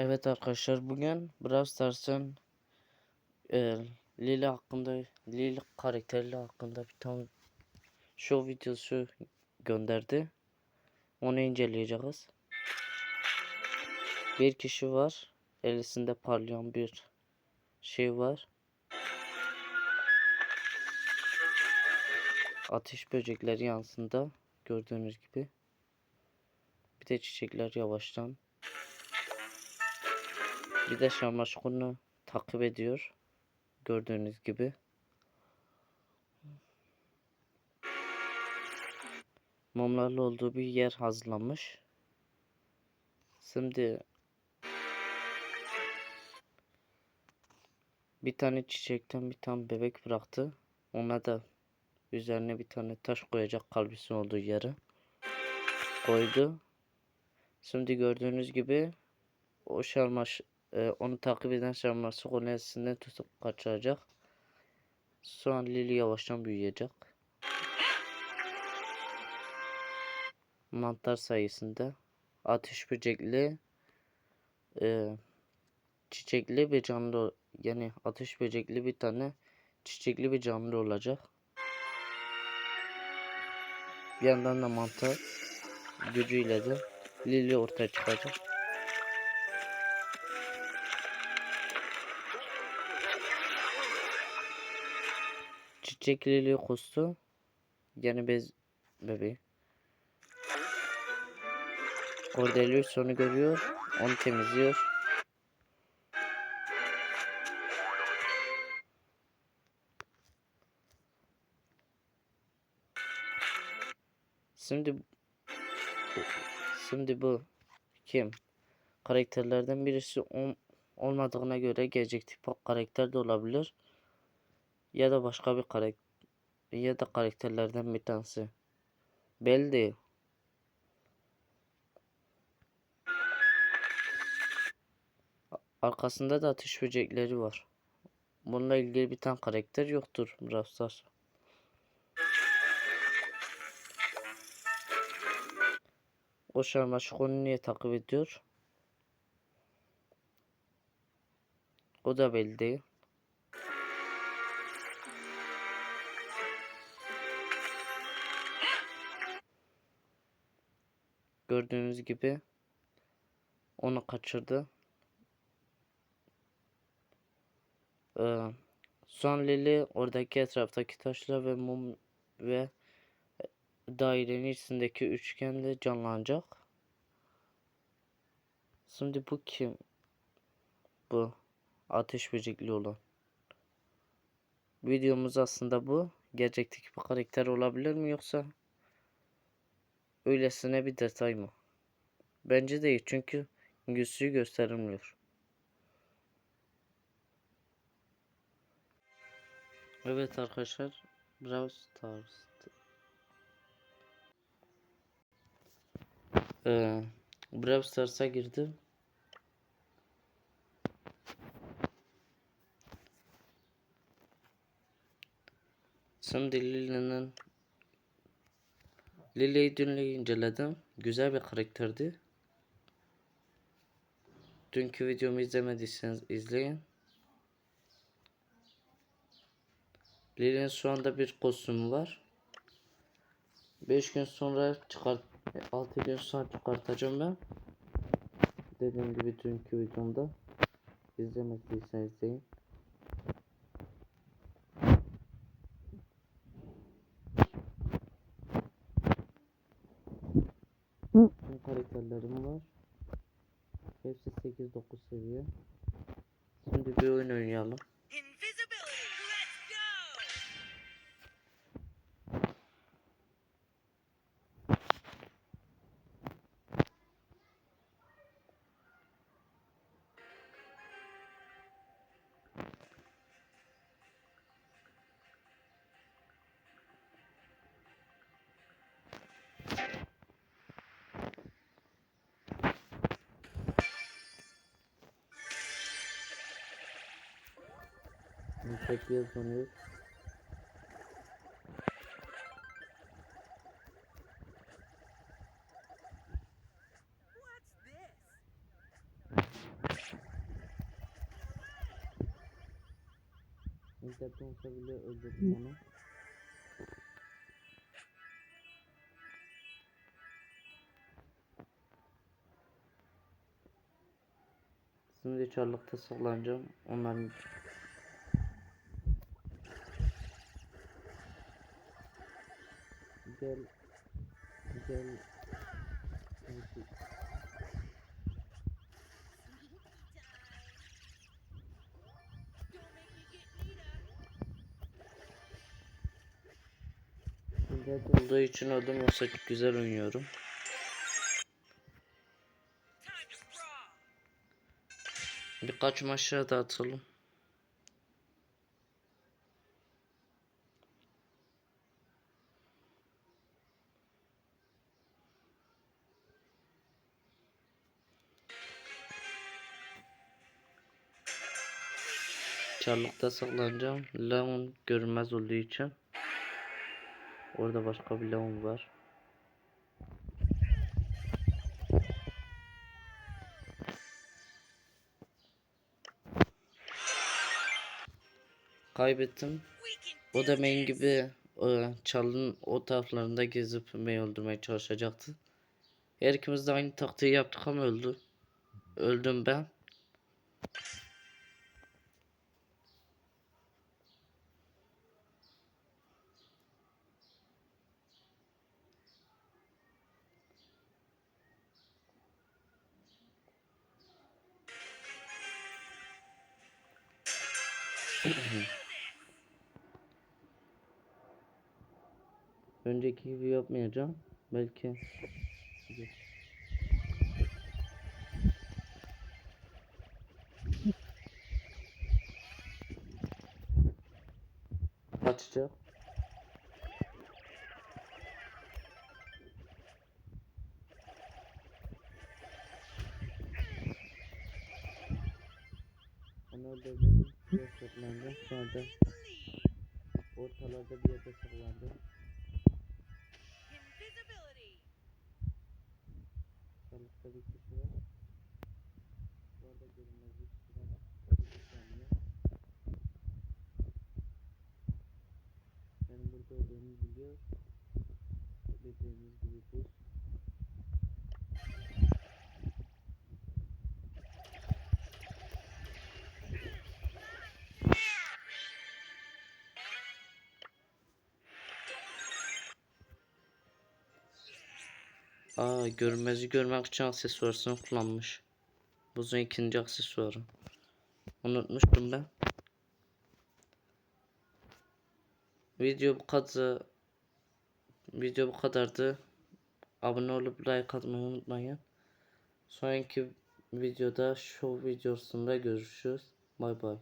Evet arkadaşlar bugün Brawl Stars'ın e, Lily hakkında Lily karakteri hakkında bir tane show videosu gönderdi. Onu inceleyeceğiz. Bir kişi var. Elisinde parlayan bir şey var. Ateş böcekleri yansında gördüğünüz gibi. Bir de çiçekler yavaştan bir de şamaşkunu takip ediyor. Gördüğünüz gibi. Mumlarla olduğu bir yer hazırlanmış. Şimdi bir tane çiçekten bir tane bebek bıraktı. Ona da üzerine bir tane taş koyacak kalbisi olduğu yere koydu. Şimdi gördüğünüz gibi o şarmaş e, onu takip eden şarması kolonyasından tutup kaçıracak. Sonra Lily yavaştan büyüyecek. Mantar sayesinde ateş böcekli e, çiçekli bir canlı yani ateş böcekli bir tane çiçekli bir canlı olacak. Bir yandan da mantar gücüyle de Lily ortaya çıkacak. Çiçek Lily kustu. Yani bez bebeği. Cordelius onu görüyor. Onu temizliyor. Şimdi Şimdi bu kim? Karakterlerden birisi ol, olmadığına göre gelecek tip karakter de olabilir. Ya da başka bir karakter ya da karakterlerden bir tanesi. Belli değil. Arkasında da ateş böcekleri var. Bununla ilgili bir tane karakter yoktur Brawl. O şarmaşık onu niye takip ediyor? O da belli değil. Gördüğünüz gibi onu kaçırdı. Ee, son Lili oradaki etraftaki taşlar ve mum ve dairenin içindeki üçgenle canlanacak. Şimdi bu kim? Bu ateş böcekli olan. Videomuz aslında bu. Gerçekteki bir karakter olabilir mi yoksa öylesine bir detay mı? Bence değil çünkü yüzü gösterilmiyor. Evet arkadaşlar Brawl Stars ee, Brawl Stars'a girdim. Şimdi Lily'nin Lily'yi dün inceledim. Güzel bir karakterdi. Dünkü videomu izlemediyseniz izleyin. Lily'nin şu anda bir kostümü var. 5 gün sonra çıkart 6 gün sonra çıkartacağım ben. Dediğim gibi dünkü videomda izlemediyseniz izleyin. Karakterlerim var. Hepsi 8-9 seviye. Şimdi bir oyun oynayalım. Müstekliye sanıyor. İnternette olsa bile öldürdüm onu. Şimdi çarlıkta saklanacağım. Onların Gel Neyse. İnternet olduğu için öldüm yoksa güzel oynuyorum. Birkaç maçlara da atalım. Çarlıkta saklanacağım. Leon görünmez olduğu için. Orada başka bir Leon var. Kaybettim. O da benim gibi e, çalının o taraflarında gezip beni öldürmeye çalışacaktı. Her ikimiz de aynı taktiği yaptık ama öldü. Öldüm ben. Önceki gibi yapmayacağım. Belki kaçacak. Onu öldürdüm. Biraz saklandım. Sonra da lead. ortalarda bir yerde. Invisibility. Sandıkta bir kişi var. Görünmezlik süren bir saniye. Benim burada olduğumu biliyor. Dediğimiz gibi bu. Aa görünmezi görmek için aksesuarını kullanmış. Buzun ikinci aksesuarı. Unutmuştum ben. Video bu kadar. Video bu kadardı. Abone olup like atmayı unutmayın. Sonraki videoda show videosunda görüşürüz. Bay bay.